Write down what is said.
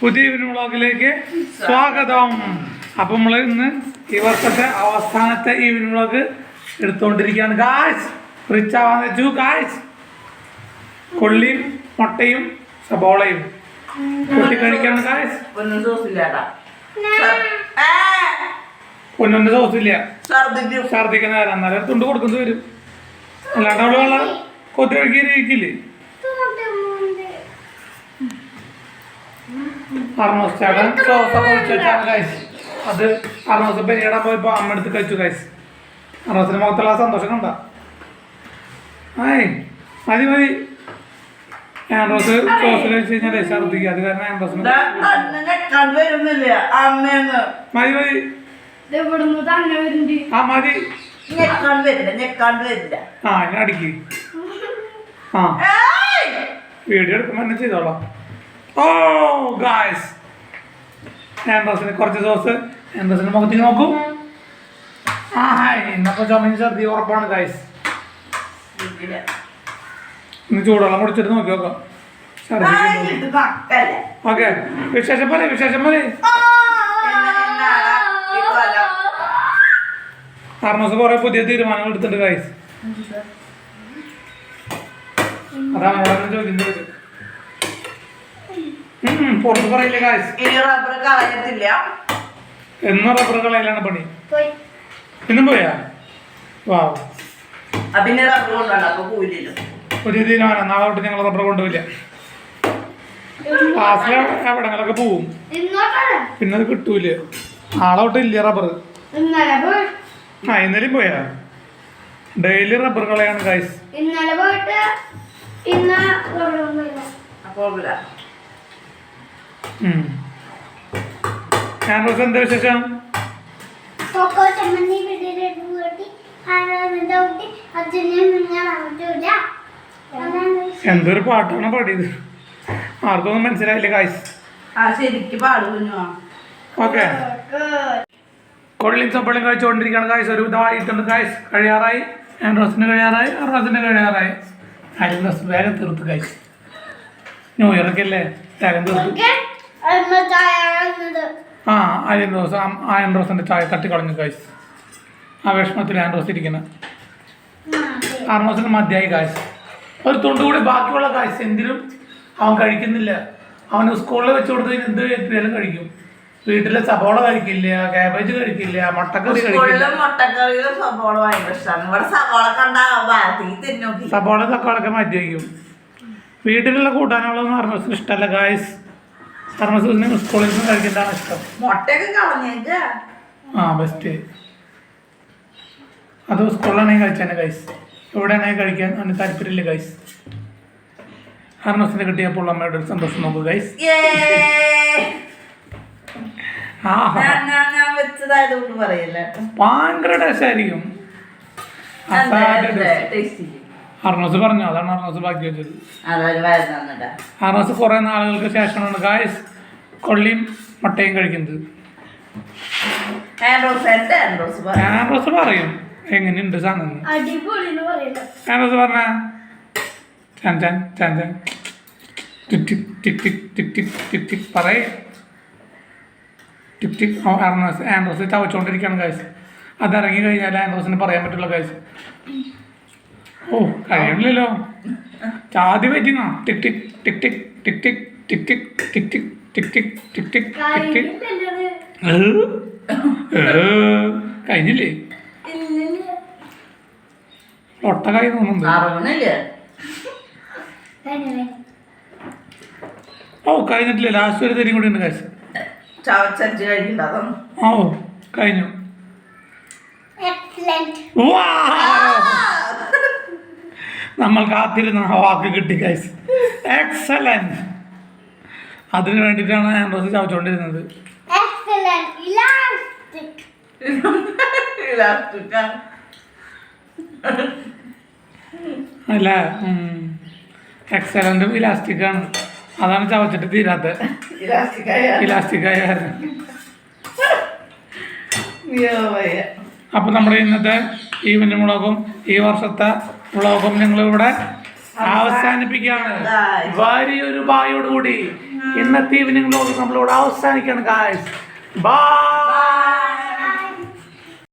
പുതിയ വ്ളോഗിലേക്ക് സ്വാഗതം. അപ്പം നമ്മൾ ഇന്ന് ഈ വർഷത്തെ അവസാനത്തെ ഈ വ്ളോഗ് എടുത്തുകൊണ്ടിരിക്കുകയാണ് ഗായ്സ് റിച്ച് ആവാന്ന് വെച്ചു. ഗായ്സ് കൊള്ളിയും മുട്ടയും സബോളയും കൂട്ടി കഴിക്കാണ് ഗായ്സ് പൊന്നിന്റെ സോസില്ല ഛർദിക്കുന്ന നേരം എന്നാലും തുണ്ട് കൊടുക്കുന്നത് വരും. അല്ലാണ്ട് അവൾ വെള്ളം കൊത്തി കഴിക്കില്ലേ അറുന്നൂറ് ചേട്ടൻ. സോസ പൊളിച്ച് കൈസ് അത് അറുന്നൂറ് പെരിയടാൻ പോയപ്പോ അമ്മ എടുത്ത് കഴിച്ചു കൈസ് അറുന്നൂറിന്റെ മുഖത്തുള്ള സന്തോഷം കണ്ട. ആയി മതി മതി. ആ ആ അടിക്ക്. ആ. വീഡിയോ എടുക്കുമ്പോൾ ചെയ്തോളാം. ഓ ഗായ്സ് ആൻഡ്രോസിന് കുറച്ച് സോസ് ആൻഡ്രോസിന്റെ മുഖത്തേക്ക് നോക്കൂ. ആ ഹായ് ഇന്നപ്പോ ചുമയും ഛർദി ഉറപ്പാണ് ഗായ്സ്. ഇന്ന് ചൂടുവെള്ളം കുടിച്ചിട്ട് നോക്കി നോക്കാം. ഓക്കെ വിശേഷം പോലെ വിശേഷം പോലെ? ആർമോസ് കുറെ പുതിയ തീരുമാനങ്ങൾ എടുത്തിട്ടുണ്ട് ഗായ്സ് അതാണ് ഉം, പുറത്ത് പറയില്ല ഗായ്സ് ഇനി റബ്ബർ കളയത്തില്ല. എന്നും റബ്ബർ കളയിലാണ് പണി? പോയി. ഇന്നും പോയാ? വാ. അതിനെ ഇനി റബ്ബർ കൊണ്ടുവന്ന അപ്പോൾ പോയില്ല ഒരു തീരുമാനം നാളെ തൊട്ട് ഞങ്ങൾ റബ്ബർ കൊണ്ടുപോയില്ല ക്ലാസ്സിലെ എവിടങ്ങളൊക്കെ പോവും? പിന്നെ അത് കിട്ടൂല. നാളെ തൊട്ട് ഇല്ല റബ്ബർ ഇന്നലെ പോയി ആ ഇന്നലെയും പോയാ? ഡെയിലി റബ്ബർ കളയാണ് ഗായ്സ് ഇന്നലെ പോയിട്ട് ഇന്ന് ക്യാമ്പസ് എന്താ എന്തൊരു പാട്ടാണ് പാടിയത്? ആർക്കൊന്നും മനസ്സിലായില്ല കാശ് ഓക്കെ കൊള്ളിയും ചപ്പളിയും കഴിച്ചുകൊണ്ടിരിക്കുകയാണ് കാശ് ഒരു ഇതായിട്ടുണ്ട് കാശ് കഴിയാറായി. ആൻഡ്രോസിന് കഴിയാറായി. റസിന് കഴിയാറായി. അതിൽ റസ് വേഗം തീർത്ത് കാശ് ന്യൂ ഇയറൊക്കെ അല്ലേ? വേഗം തീർത്തു. ആ ആൻഡ്രോസ് ആൻഡ്രോസിന്റെ ചായ തട്ടിക്കളഞ്ഞു കാശ് ആ വിഷമത്തിൽ ആൻഡ്രോസ് ഇരിക്കുന്നത് ആർമോസിന് മതിയായി കാശ് ഒരു തുണ്ട് കൂടി ബാക്കിയുള്ള കാശ് എന്തിനും അവൻ കഴിക്കുന്നില്ല. അവന് സ്കൂളിൽ വെച്ച് കൊടുത്തതിന് എന്ത് കിട്ടിയാലും കഴിക്കും. വീട്ടിലെ സബോള കഴിക്കില്ല കാബേജ് കഴിക്കില്ല മുട്ടക്കറി സബോള തക്കാളൊക്കെ മാറ്റി വയ്ക്കും വീട്ടിലുള്ള കൂട്ടാനുള്ളതെന്ന് പറഞ്ഞ ഇഷ്ടമല്ല ഗായ്സ് ധർമ്മസൂചന സ്കൂളിൽ നിന്ന് കഴിക്കേണ്ടതാണ് ഇഷ്ടം? ആ ബെസ്റ്റ് അത് സ്കൂളിലാണെങ്കിൽ കഴിച്ചാണ് കൈസ് എവിടെയാണെങ്കിൽ കഴിക്കാൻ അതിന് താല്പര്യമില്ല കൈസ് ഹർണസിന് കിട്ടിയപ്പോൾ അമ്മയുടെ ഒരു സന്തോഷം നോക്കുക കൈസ് ഭയങ്കര ടേസ്റ്റ് ആയിരിക്കും. ടേസ്റ്റ് അർണസ് പറഞ്ഞു. അതാണ് അർണസ് ബാക്കി വെച്ചത്. അർണസ് കുറെ നാളുകൾക്ക് ശേഷമാണ്. ഗായസ് കൊള്ളിയും മുട്ടയും കഴിക്കുന്നത്. ആൻഡ്രോസ് പറയും. എങ്ങനെയുണ്ട് സാധനം? ആൻഡ്രോസ് പറഞ്ഞ? ചാൻ ചാൻ ചാൻ ചാൻ. ടിക് ടിക് ടിക് ടിക് ടിക് ടിക് ടിക് ടിക് പറയേ. ടിക് ടിക്. ആൻഡ്രോസ് ആൻഡ്രോസ് ചവച്ചുകൊണ്ടിരിക്കുകയാണ് ഗൈസ് അത് ഇറങ്ങി കഴിഞ്ഞാൽ ആൻഡ്രോസിന് പറയാൻ പറ്റുള്ള ഗൈസ് ഓ കഴിയണില്ലല്ലോ ചാതി പറ്റിങ്ങോ ടിക് ടിക് ടിക് ടിക് ടിക് ടിക് ടിക് ടിക് ടിക് ടിക് ടിക് ടിക് ടിക് ടിക് ടിക് ടിക്? കഴിഞ്ഞില്ലേ ഒട്ട കൈ തോന്നുന്നുണ്ട് ഓ കഴിഞ്ഞിട്ടില്ല ലാസ്റ്റ് ഒരു തരും കൂടി ഉണ്ട് കാശ് ഓ കഴിഞ്ഞു എക്സലന്റ് വാ! നമ്മൾ കാത്തിരുന്ന ആ വാക്ക് കിട്ടി കൈസ് എക്സലന്റ് അതിന് വേണ്ടിയിട്ടാണ് ഞാൻ ഡ്രസ്സ് ചവച്ചുകൊണ്ടിരുന്നത് അല്ല? എക്സലന്റും ഇലാസ്റ്റിക്കാണ് അതാണ് ചവച്ചിട്ട് തീരാത്തത്. ഇലാസ്റ്റിക്കായ അപ്പം നമ്മുടെ ഇന്നത്തെ ഈ മുളകും ഈ വർഷത്തെ വ്ളോഗും ഞങ്ങളിവിടെ അവസാനിപ്പിക്കുകയാണ്. വലിയൊരു ബായോടുകൂടി ഇന്നത്തെ ഈവനിങ് ലോകം നമ്മളിവിടെ അവസാനിക്കുകയാണ് കാശ് ബൈ